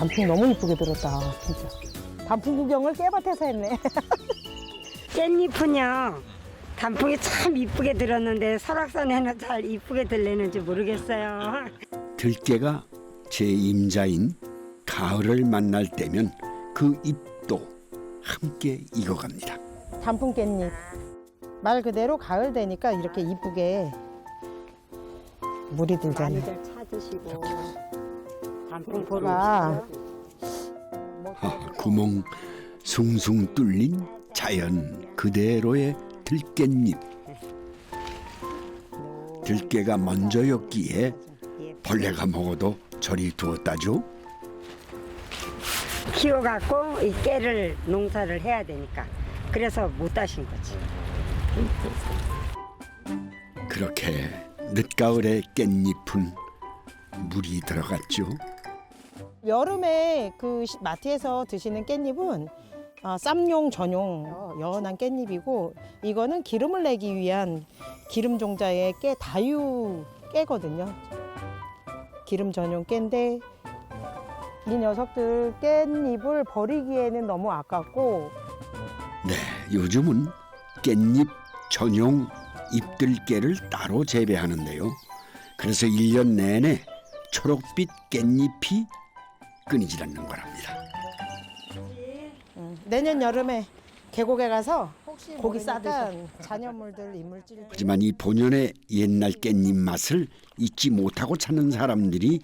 단풍 너무 이쁘게 들었다, 진짜. 단풍 구경을 깨밭에서 했네. 깻잎은요 단풍이 참 이쁘게 들었는데 설악산에는 잘 이쁘게 들리는지 모르겠어요. 들깨가 제 임자인 가을을 만날 때면 그 잎도 함께 익어갑니다. 단풍 깻잎. 말 그대로 가을 되니까 이렇게 이쁘게 물이 들잖아요. 많이들 찾으시고 단풍 보러 가. 오시죠. 아, 구멍 숭숭 뚫린 자연 그대로의 들깻잎. 들깨가 먼저였기에 벌레가 먹어도 저리 두었다죠. 키워갖고 이 깨를 농사를 해야 되니까 그래서 못 따신 거지. 그렇게 늦가을의 깻잎은 물이 들어갔죠. 여름에 그 시- 마트에서 드시는 깻잎은 아, 쌈용 전용 연한 깻잎이고 이거는 기름을 내기 위한 기름 종자의 깨 다유 깨거든요. 기름 전용 깨인데 이 녀석들 깻잎을 버리기에는 너무 아깝고 네, 요즘은 깻잎 전용 잎들깨를 따로 재배하는데요. 그래서 일 년 내내 초록빛 깻잎이 끊이질 않는 거랍니다. 음, 내년 여름에 계곡에 가서 고기 싸다 잔여물들 이물질 하지만 이 본연의 옛날 깻잎 맛을 잊지 못하고 찾는 사람들이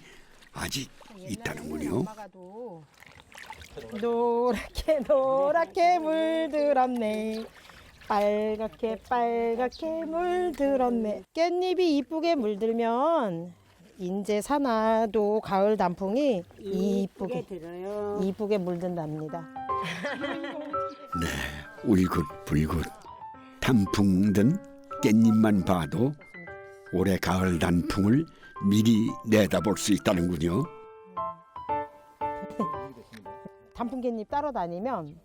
아직 있다는군요. 엄마가도 노랗게 노랗게 물들었네 빨갛게 빨갛게 물들었네 깻잎이 이쁘게 물들면 인제 사나도 가을 단풍이 이쁘게 들어요. 이쁘게 물든답니다 네, 울긋불긋 단풍 든 깻잎만 봐도 올해 가을 단풍을 미리 내다볼 수 있다는군요. 단풍 깻잎 따러 다니면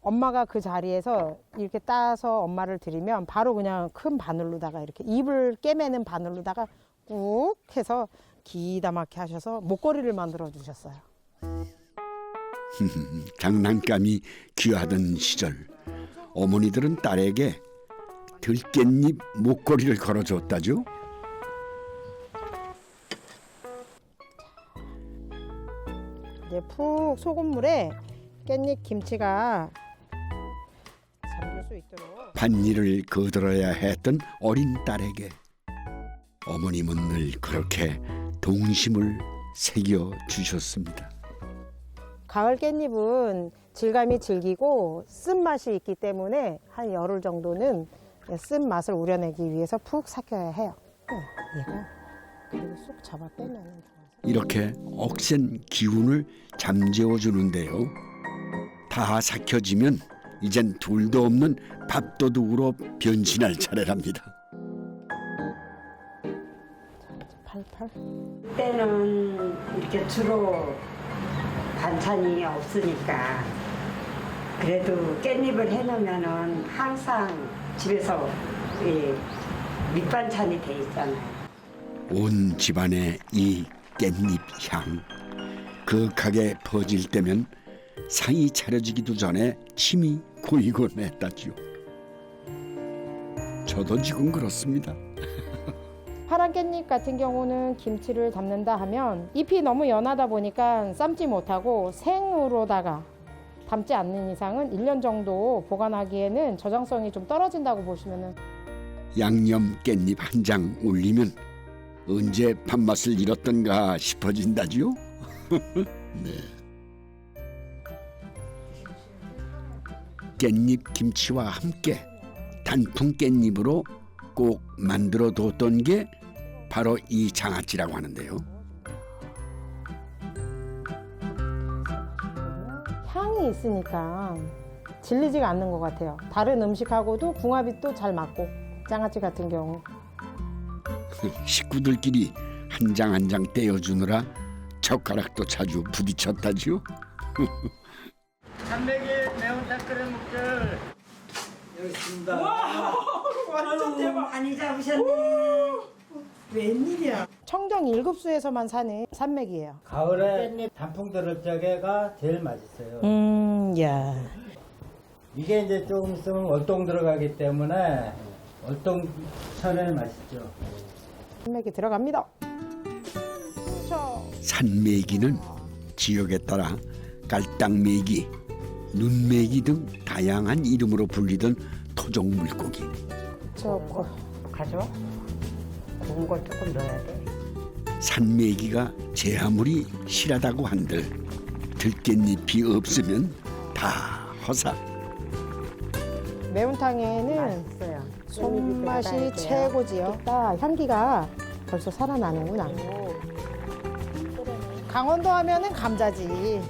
엄마가 그 자리에서 이렇게 따서 엄마를 드리면 바로 그냥 큰 바늘로다가 이렇게 입을 깨매는 바늘로다가 꾹 해서 기다랗게 하셔서 목걸이를 만들어 주셨어요. 장난감이 귀하던 시절 어머니들은 딸에게 들깻잎 목걸이를 걸어줬다죠. 이제 푹 소금물에 깻잎 김치가 잠길 수 있도록 반일을 거들어야 했던 어린 딸에게 어머님은 늘 그렇게 동심을 새겨 주셨습니다. 가을 깻잎은 질감이 질기고 쓴맛이 있기 때문에 한 열흘 정도는 쓴 맛을 우려내기 위해서 푹 삭혀야 해요. 네, 얘가 그리고 쏙 잡아 빼면. 이렇게 억센 기운을 잠재워 주는데요. 다 삭혀지면 이젠 둘도 없는 밥도둑으로 변신할 차례랍니다. 그때는 이렇게 주로 반찬이 없으니까 그래도 깻잎을 해놓으면은 항상 집에서 이 밑반찬이 돼 있잖아요. 온 집안에 이 깻잎 향 그윽하게 퍼질 때면 상이 차려지기도 전에 침이 고이곤 했다지요. 저도 지금 그렇습니다. 깻잎 같은 경우는 김치를 담는다 하면 잎이 너무 연하다 보니까 삶지 못하고 생으로다가 담지 않는 이상은 1년 정도 보관하기에는 저장성이 좀 떨어진다고 보시면은 양념 깻잎 한 장 올리면 언제 밥맛을 잃었던가 싶어진다지요. 네. 깻잎 김치와 함께 단풍 깻잎으로 꼭 만들어 뒀던 게 바로 이 장아찌라고 하는데요. 향이 있으니까 질리지가 않는 것 같아요. 다른 음식하고도 궁합이 또 잘 맞고 장아찌 같은 경우 식구들끼리 한 장 한 장 떼어주느라 젓가락도 자주 부딪혔다지요. 단백이 매운탕 끓여 먹자. 많이 잡으셨네. 웬일이야? 청정 일급수에서만 사는 산맥이에요. 가을에 단풍 들을 적에가 제일 맛있어요. 음, 야. 이게 이제 조금 있으면 월동 들어가기 때문에 월동 천에 맛있죠. 산맥이 들어갑니다. 산메기는 지역에 따라 깔땅메기, 눈메기 등 다양한 이름으로 불리던 토종 물고기. 저 고- 가져 와. 고운 걸 조금 넣어야 돼. 산메기가 제 아무리 실하다고 한들 들깻잎이 없으면 다 허사. 매운탕에는 맛있어요. 손맛이 최고지요. 딱 향기가 벌써 살아나는구나. 강원도 하면은 감자지.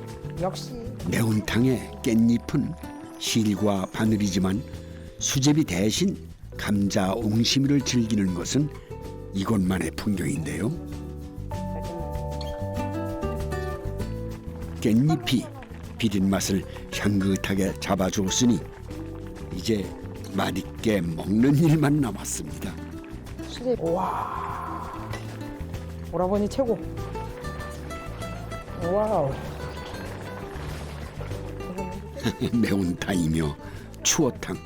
역시. 매운탕의 깻잎은 실과 바늘이지만 수제비 대신 감자 옹심이를 즐기는 것은 이곳만의 풍경인데요. 깻잎이 비린 맛을 향긋하게 잡아주었으니 이제 맛있게 먹는 일만 남았습니다. 와. 오라버니 최고. 와우. 매운탕이며 추어탕,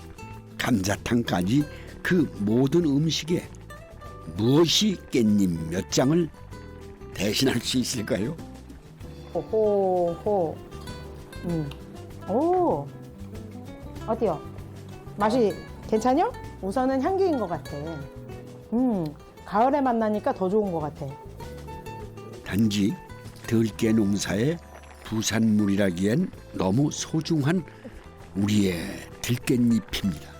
감자탕까지 그 모든 음식에 무엇이 깻잎 몇 장을 대신할 수 있을까요? 호호. 음. 오. 어때요? 맛이 괜찮요? 우선은 향기인 것 같아. 음. 가을에 만나니까 더 좋은 것 같아. 단지 들깨 농사의 부산물이라기엔 너무 소중한 우리의 들깻잎입니다.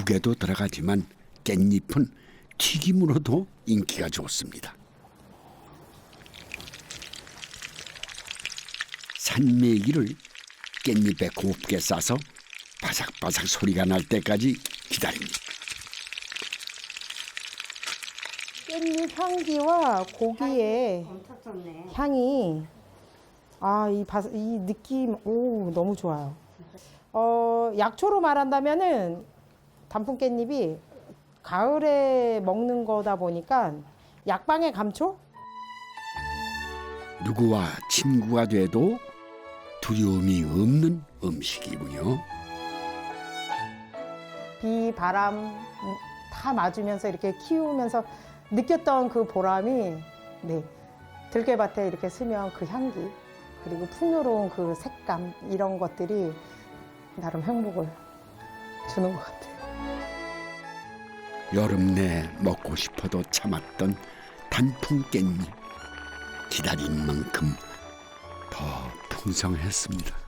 국에도 들어가지만 깻잎은 튀김으로도 인기가 좋습니다. 산메기를 깻잎에 곱게 싸서 바삭바삭 소리가 날 때까지 기다립니다. 깻잎 향기와 고기의 엄청 좋네. 향이 아 이 이 느낌 오 너무 좋아요. 어 약초로 말한다면은 단풍 깻잎이 가을에 먹는 거다 보니까 약방의 감초 누구와 친구가 돼도 두려움이 없는 음식이군요. 비 바람 음, 다 맞으면서 이렇게 키우면서 느꼈던 그 보람이 네 들깨밭에 이렇게 스면 그 향기 그리고 풍요로운 그 색감 이런 것들이 나름 행복을 주는 것 같아요. 여름 내 먹고 싶어도 참았던 단풍 깻잎 기다린 만큼 더 풍성했습니다.